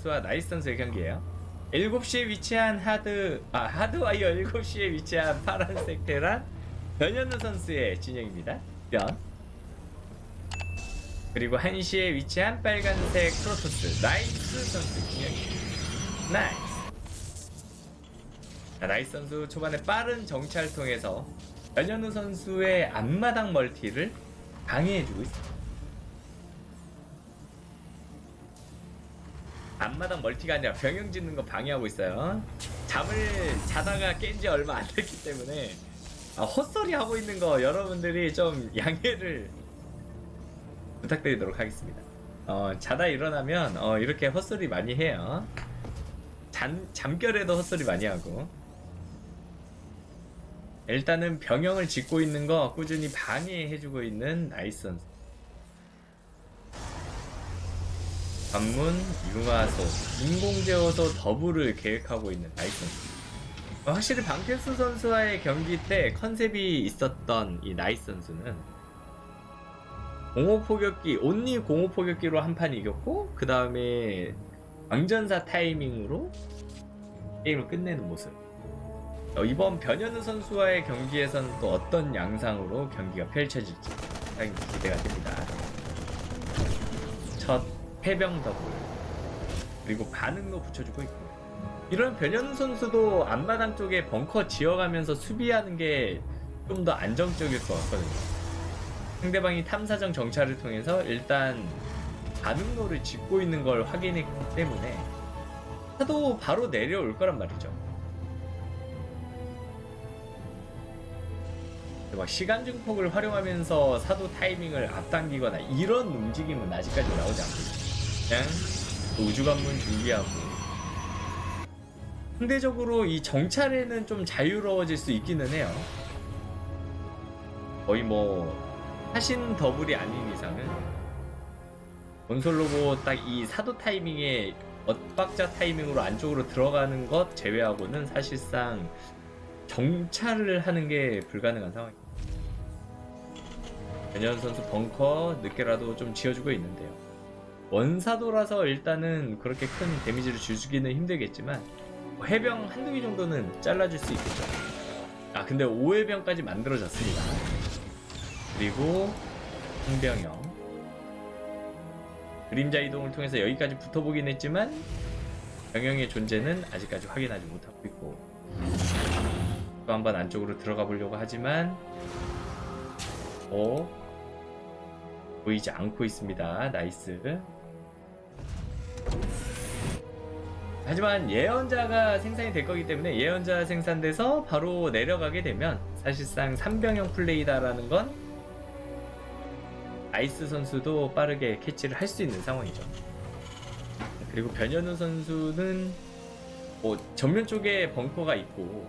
선수와 나이스 선수의 경기예요. 7시에 위치한 하드 아 하드와이어 7시에 위치한 파란색 테란 변현우 선수의 진영입니다. 변 그리고 1시에 위치한 빨간색 프로토스 나이스 선수 진영입니다. 나이스 자, 나이스 선수 초반에 빠른 정찰 통해서 변현우 선수의 앞마당 멀티를 방해해주고 있습니다. 앞마당 멀티가 아니라 병영 짓는 거 방해하고 있어요. 잠을 자다가 깬 지 얼마 안 됐기 때문에 아, 헛소리 하고 있는 거 여러분들이 좀 양해를 부탁드리도록 하겠습니다. 어, 자다 일어나면 어, 이렇게 헛소리 많이 해요. 잠, 잠결에도 헛소리 많이 하고 일단은 병영을 짓고 있는 거 꾸준히 방해해주고 있는 나이스 선수. 관문, 융화소, 인공제어소 더블을 계획하고 있는 선수. 어, 확실히 방패스 선수와의 경기 때 컨셉이 있었던 이 나이스 선수는 공호 포격기, 온리 공호 포격기로 한 판 이겼고 그 다음에 왕전사 타이밍으로 게임을 끝내는 모습. 어, 이번 변현우 선수와의 경기에서는 또 어떤 양상으로 경기가 펼쳐질지 상당히 기대가 됩니다. 첫 해병 더블 그리고 반응로 붙여주고 있고 이런 변현우 선수도 앞마당 쪽에 벙커 지어가면서 수비하는 게 좀 더 안정적일 것 같거든요. 상대방이 탐사정 정찰을 통해서 일단 반응로를 짓고 있는 걸 확인했기 때문에 차도 바로 내려올 거란 말이죠. 막 시간 증폭을 활용하면서 사도 타이밍을 앞당기거나 이런 움직임은 아직까지 나오지 않고 있어요. 그냥 우주 관문 준비하고 상대적으로 이 정찰에는 좀 자유로워질 수 있기는 해요. 거의 뭐 사신 더블이 아닌 이상은 건솔로고 딱 이 사도 타이밍에 엇박자 타이밍으로 안쪽으로 들어가는 것 제외하고는 사실상 정찰을 하는 게 불가능한 상황입니다. 변현 선수 벙커 늦게라도 좀 지어주고 있는데요. 원사도라서 일단은 그렇게 큰 데미지를 주기는 힘들겠지만 뭐 해병 한두 개 정도는 잘라줄 수 있겠죠. 아 근데 5회병까지 만들어졌습니다. 그리고 홍병영 그림자 이동을 통해서 여기까지 붙어보긴 했지만 병영의 존재는 아직까지 확인하지 못하고 있고 또 한 번 안쪽으로 들어가 보려고 하지만 어 보이지 않고 있습니다. 나이스. 하지만 예언자가 생산이 될 거기 때문에 예언자 생산돼서 바로 내려가게 되면 사실상 3병형 플레이다라는 건 아이스 선수도 빠르게 캐치를 할 수 있는 상황이죠. 그리고 변현우 선수는 뭐 전면 쪽에 벙커가 있고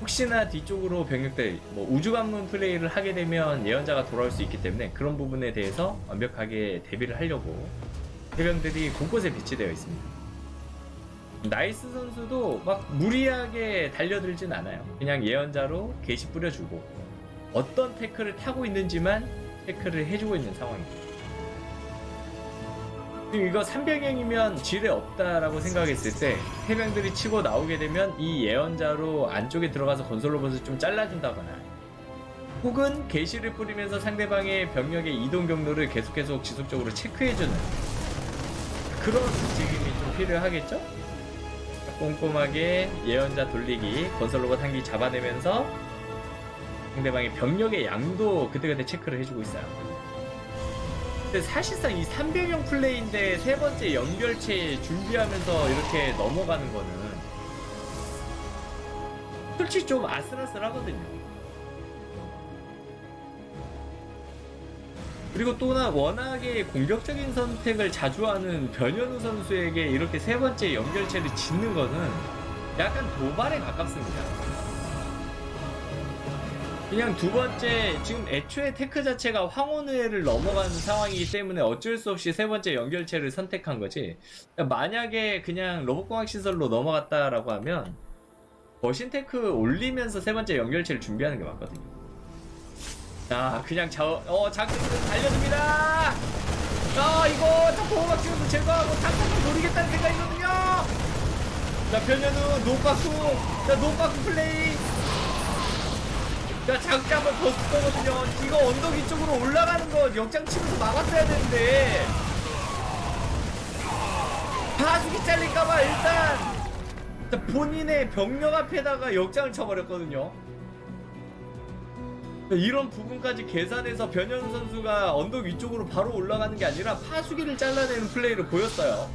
혹시나 뒤쪽으로 병력들 뭐 우주 관문 플레이를 하게 되면 예언자가 돌아올 수 있기 때문에 그런 부분에 대해서 완벽하게 대비를 하려고 해병들이 곳곳에 배치되어 있습니다. 나이스 선수도 막 무리하게 달려들진 않아요. 그냥 예언자로 게시 뿌려주고 어떤 태클을 타고 있는지만 태클을 해주고 있는 상황입니다. 이거 3병행이면 지뢰 없다라고 생각했을 때 해병들이 치고 나오게 되면 이 예언자로 안쪽에 들어가서 건설 로봇을 좀 잘라준다거나 혹은 게시를 뿌리면서 상대방의 병력의 이동 경로를 계속 계속 지속적으로 체크해주는 그런 움직임이 좀 필요하겠죠? 꼼꼼하게 예언자 돌리기 건설 로봇 한 기 잡아내면서 상대방의 병력의 양도 그때그때 체크를 해주고 있어요. 근데 사실상 이 3병형 플레이인데 세 번째 연결체 준비하면서 이렇게 넘어가는 거는 솔직히 좀 아슬아슬하거든요. 그리고 또나 워낙에 공격적인 선택을 자주 하는 변현우 선수에게 이렇게 세 번째 연결체를 짓는 거는 약간 도발에 가깝습니다. 그냥 두 번째 지금 애초에 테크 자체가 황혼회를 넘어가는 상황이기 때문에 어쩔 수 없이 세 번째 연결체를 선택한 거지. 그러니까 만약에 그냥 로봇공학 시설로 넘어갔다라고 하면 거신 테크 올리면서 세 번째 연결체를 준비하는 게 맞거든요. 자, 그냥 자, 어, 장승 달려듭니다. 아 이거 자 보호막 지어서 제거하고 탕탕 노리겠다는 생각이거든요. 자 변현우 노바쿠 자 노바쿠 플레이. 자 장기 한번 벗을 거거든요. 이거 언덕 위쪽으로 올라가는 거 역장 치면서 막았어야 되는데. 파수기 잘릴까봐 일단. 자, 본인의 병력 앞에다가 역장을 쳐버렸거든요 이런 부분까지 계산해서 변현 선수가 언덕 위쪽으로 바로 올라가는 게 아니라 파수기를 잘라내는 플레이를 보였어요.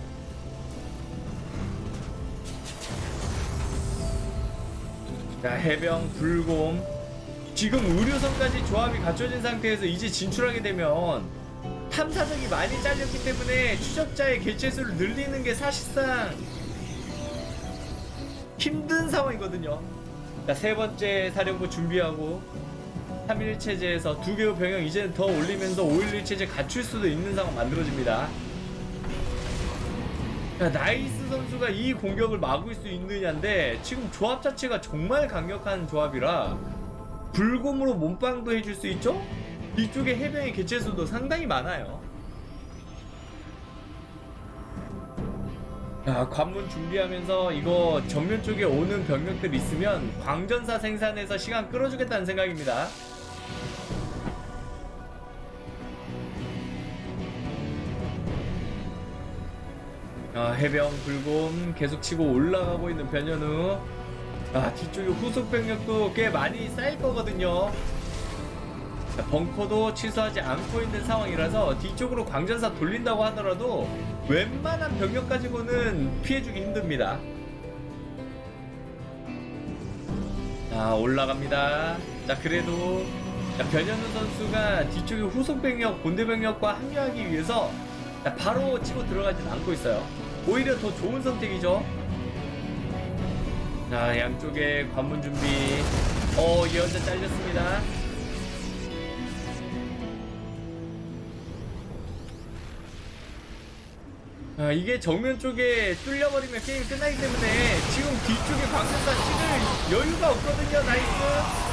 자, 해병, 불곰. 지금 의료선까지 조합이 갖춰진 상태에서 이제 진출하게 되면 탐사적이 많이 잘렸기 때문에 추적자의 개체수를 늘리는 게 사실상 힘든 상황이거든요. 자, 세 번째 사령부 준비하고 3일 체제에서 두 개의 병영 이제는 더 올리면서 511 체제 갖출 수도 있는 상황 만들어집니다. 야, 나이스 선수가 이 공격을 막을 수 있느냐인데 지금 조합 자체가 정말 강력한 조합이라 불곰으로 몸빵도 해줄 수 있죠? 뒤쪽에 해병의 개체수도 상당히 많아요. 야, 관문 준비하면서 이거 정면 쪽에 오는 병력들 있으면 광전사 생산해서 시간 끌어주겠다는 생각입니다. 아, 해병 불곰 계속 치고 올라가고 있는 변현우. 아, 뒤쪽에 후속 병력도 꽤 많이 쌓일 거거든요. 자, 벙커도 취소하지 않고 있는 상황이라서 뒤쪽으로 광전사 돌린다고 하더라도 웬만한 병력 가지고는 피해주기 힘듭니다. 자, 올라갑니다. 자, 그래도 자, 변현우 선수가 뒤쪽에 후속 병력, 본대 병력과 합류하기 위해서 자, 바로 치고 들어가진 않고 있어요. 오히려 더 좋은 선택이죠. 자, 양쪽에 관문 준비. 어, 예언자 잘렸습니다. 아, 이게 정면 쪽에 뚫려버리면 게임이 끝나기 때문에 지금 뒤쪽에 광선사 찍을 여유가 없거든요, 나이스.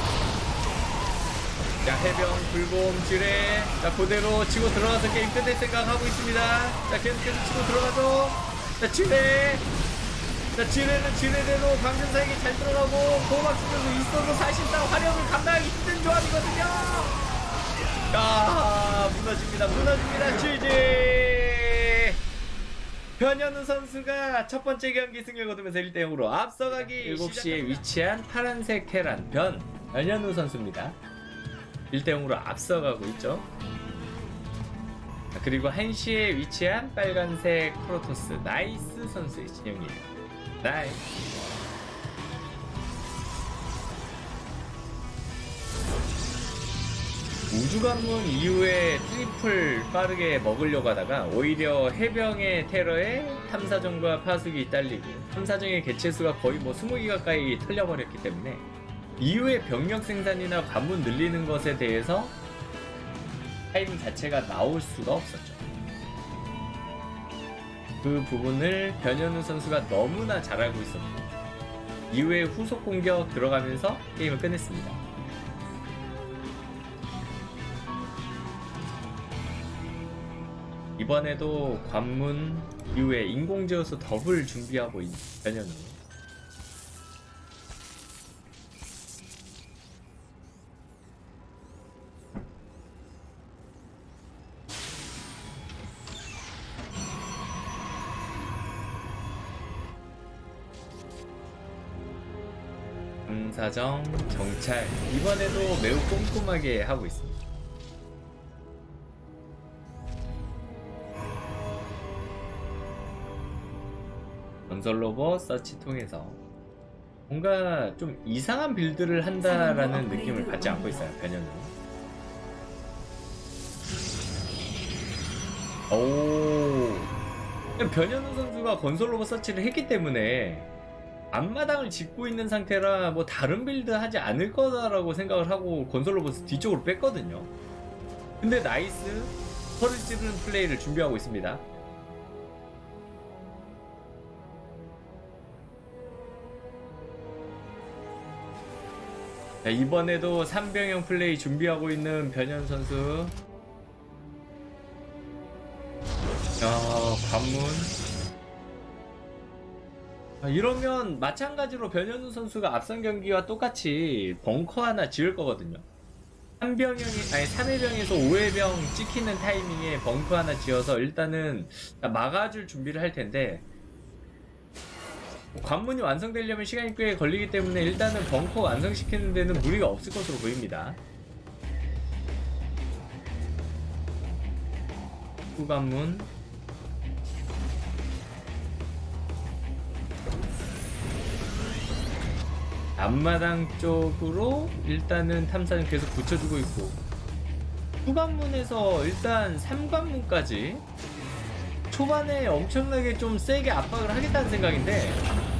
자, 해병, 불곰, 지뢰. 자, 그대로 치고 들어가서 게임 끝낼 생각하고 있습니다. 자, 계속해서 치고 들어가죠. 자, 지뢰. 자, 지뢰는 지뢰대로 광전사에게 잘 들어가고, 보호막 쓰면서 있어도 사실상 화력을 감당하기 힘든 조합이거든요. 아, 무너집니다, 무너집니다, GG! 변현우 선수가 첫 번째 경기 승리를 거두면서 1대 0으로 앞서가기 7시에 위치한 파란색 테란 변 변현우 선수입니다. 1대 0으로 앞서가고 있죠. 자, 그리고 1시에 위치한 빨간색 프로토스 나이스 선수의 진영이에요. 나이스. 우주관문 이후에 트리플 빠르게 먹으려고 하다가 오히려 해병의 테러에 탐사정과 파수기 딸리고 탐사정의 개체수가 거의 뭐 20개 가까이 털려버렸기 때문에 이후에 병력 생산이나 관문 늘리는 것에 대해서 타이밍 자체가 나올 수가 없었죠. 그 부분을 변현우 선수가 너무나 잘 알고 있었고 이후에 후속 공격 들어가면서 게임을 끝냈습니다. 이번에도 관문 이후에 인공제어수 더블 준비하고 있는 변현우. 감사정 정찰 이번에도 매우 꼼꼼하게 하고 있습니다. 건설 로봇 서치 통해서 뭔가 좀 이상한 빌드를 한다라는 느낌을 받지 않고 있어요 변현우. 오 변현우 선수가 건설 로봇 서치를 했기 때문에 앞마당을 짓고 있는 상태라 뭐 다른 빌드 하지 않을 거다라고 생각을 하고 건설 로봇 뒤쪽으로 뺐거든요. 근데 나이스 털을 찌르는 플레이를 준비하고 있습니다. 자, 이번에도 3병형 플레이 준비하고 있는 변현 선수. 어, 관문. 아, 이러면 마찬가지로 변현우 선수가 앞선 경기와 똑같이 벙커 하나 지을 거거든요. 3병형이, 아니 3회병에서 5회병 찍히는 타이밍에 벙커 하나 지어서 일단은 막아줄 준비를 할 텐데 관문이 완성되려면 시간이 꽤 걸리기 때문에 일단은 벙커 완성시키는 데는 무리가 없을 것으로 보입니다. 후관문 앞마당 쪽으로 일단은 탐사는 계속 붙여주고 있고 후관문에서 일단 3관문까지 초반에 엄청나게 좀 세게 압박을 하겠다는 생각인데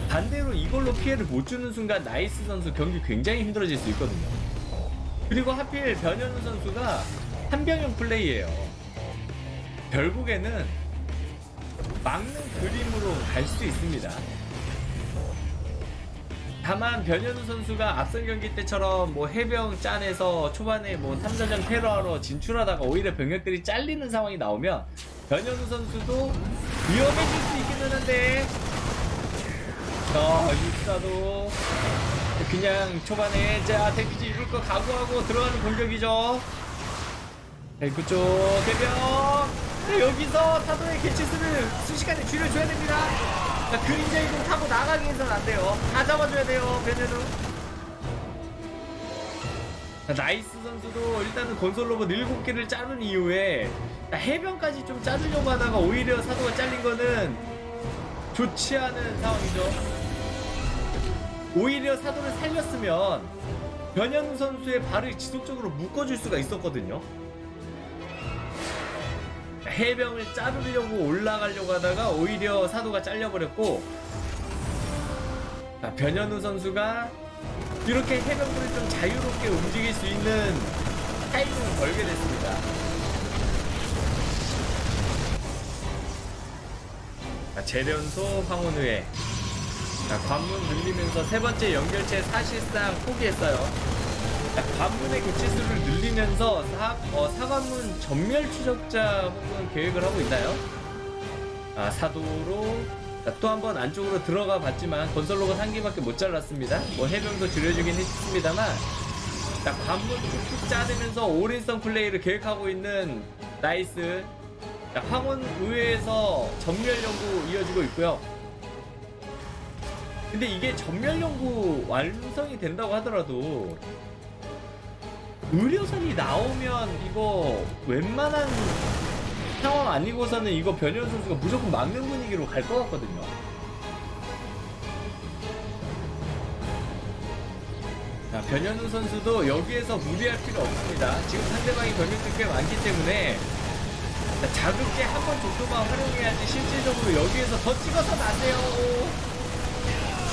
반대로 이걸로 피해를 못 주는 순간 나이스 선수 경기 굉장히 힘들어질 수 있거든요. 그리고 하필 변현우 선수가 한병형 플레이예요. 결국에는 막는 그림으로 갈 수 있습니다. 다만 변현우 선수가 앞선 경기 때처럼 뭐 해병 짠에서 초반에 뭐 탐사정 테러하러 진출하다가 오히려 병력들이 잘리는 상황이 나오면 변현우 선수도 위험해질 수 있기는 한데 자 육사도 그냥 초반에 자 데미지 입을 거 각오하고 들어가는 공격이죠. 탱크 쪽 대병. 자, 여기서 사도의 개체수를 순식간에 줄여줘야 됩니다 자, 그림자 이동 타고 나가기 해서는 안 돼요 다 잡아줘야 돼요 자, 나이스 선수도 일단은 건설 로봇 7개를 자른 이후에 자, 해병까지 좀 자르려고 하다가 오히려 사도가 잘린 거는 좋지 않은 상황이죠. 오히려 사도를 살렸으면 변현우 선수의 발을 지속적으로 묶어줄 수가 있었거든요. 해병을 자르려고 올라가려고 하다가 오히려 사도가 잘려버렸고 자, 변현우 선수가 이렇게 해병들을 좀 자유롭게 움직일 수 있는 타이밍을 걸게 됐습니다. 자, 재련소 황혼우에 자, 관문 늘리면서 세 번째 연결체 사실상 포기했어요. 자, 관문의 개체 수를 늘리면서 사, 어, 사관문 전멸 추적자 혹은 계획을 하고 있나요? 아, 사도로 또 한 번 안쪽으로 들어가 봤지만 건설로가 한 개밖에 못 잘랐습니다. 뭐 해병도 줄여주긴 했습니다만 자, 관문 툭툭 짜내면서 올인성 플레이를 계획하고 있는 나이스 자, 황혼 의회에서 전멸 연구 이어지고 있고요. 근데 이게 전멸 연구 완성이 된다고 하더라도 의료선이 나오면 이거 웬만한 상황 아니고서는 이거 변현 선수가 무조건 막는 분위기로 갈 것 같거든요. 자, 변현우 선수도 여기에서 무리할 필요 없습니다. 지금 상대방이 병력들이 꽤 많기 때문에 자, 자극제 한 번 정도만 활용해야지 실질적으로 여기에서 더 찍어서 나세요.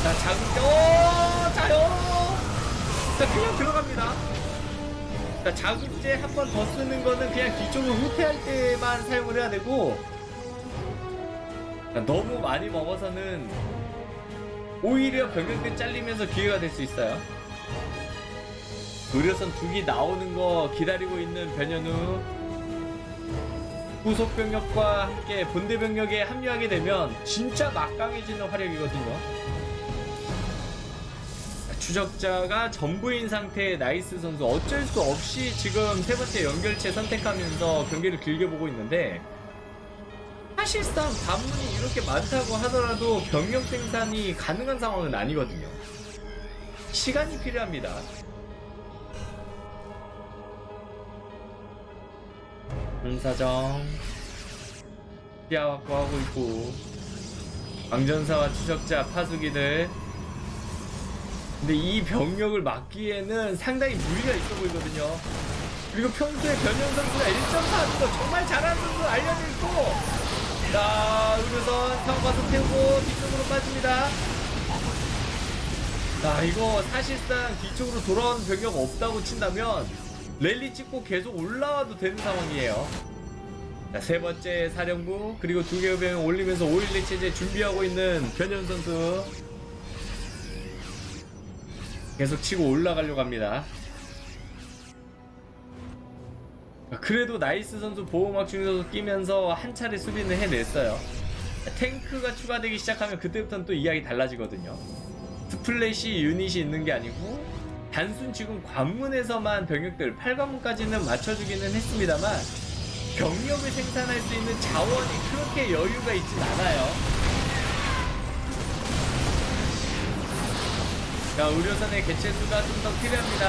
자, 자극제, 오! 자요! 자, 그냥 들어갑니다. 자, 자극제 한 번 더 쓰는 거는 그냥 뒤쪽으로 후퇴할 때만 사용을 해야 되고, 자, 너무 많이 먹어서는 오히려 병력들 잘리면서 기회가 될 수 있어요. 의료선 두기 나오는 거 기다리고 있는 변현우. 후속 병력과 함께 본대 병력에 합류하게 되면 진짜 막강해지는 화력이거든요. 추적자가 전부인 상태의 나이스 선수 어쩔 수 없이 지금 세 번째 연결체 선택하면서 경기를 길게 보고 있는데 사실상 관문이 이렇게 많다고 하더라도 병력 생산이 가능한 상황은 아니거든요. 시간이 필요합니다. 공사정 시야 확보하고 있고 왕전사와 추적자 파수기들 근데 이 병력을 막기에는 상당히 무리가 있어 보이거든요. 그리고 평소에 변현 선수가 1점 사는 거 정말 잘하는 선수 알려져 있고 자 의료선 상과서 태우고 뒤쪽으로 빠집니다. 자 이거 사실상 뒤쪽으로 돌아오는 병력 없다고 친다면 랠리 찍고 계속 올라와도 되는 상황이에요. 자, 세 번째 사령부 그리고 두 개의 병 올리면서 5.12 체제 준비하고 있는 변현 선수 계속 치고 올라가려고 합니다. 그래도 나이스 선수 보호막 중에서도 끼면서 한 차례 수비는 해냈어요. 탱크가 추가되기 시작하면 그때부터는 또 이야기 달라지거든요. 스플래시 유닛이 있는 게 아니고 단순 지금 관문에서만 병력들 8관문까지는 맞춰주기는 했습니다만 병력을 생산할 수 있는 자원이 그렇게 여유가 있진 않아요. 자, 의료선의 개체수가 좀 더 필요합니다.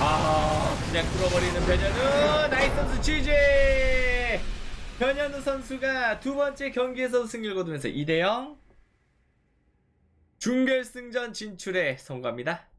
아, 그냥 뚫어버리는 변현우 나이스 선수 GG! 변현우 선수가 두 번째 경기에서 승리를 거두면서 2대0 준결승전 진출에 성공합니다.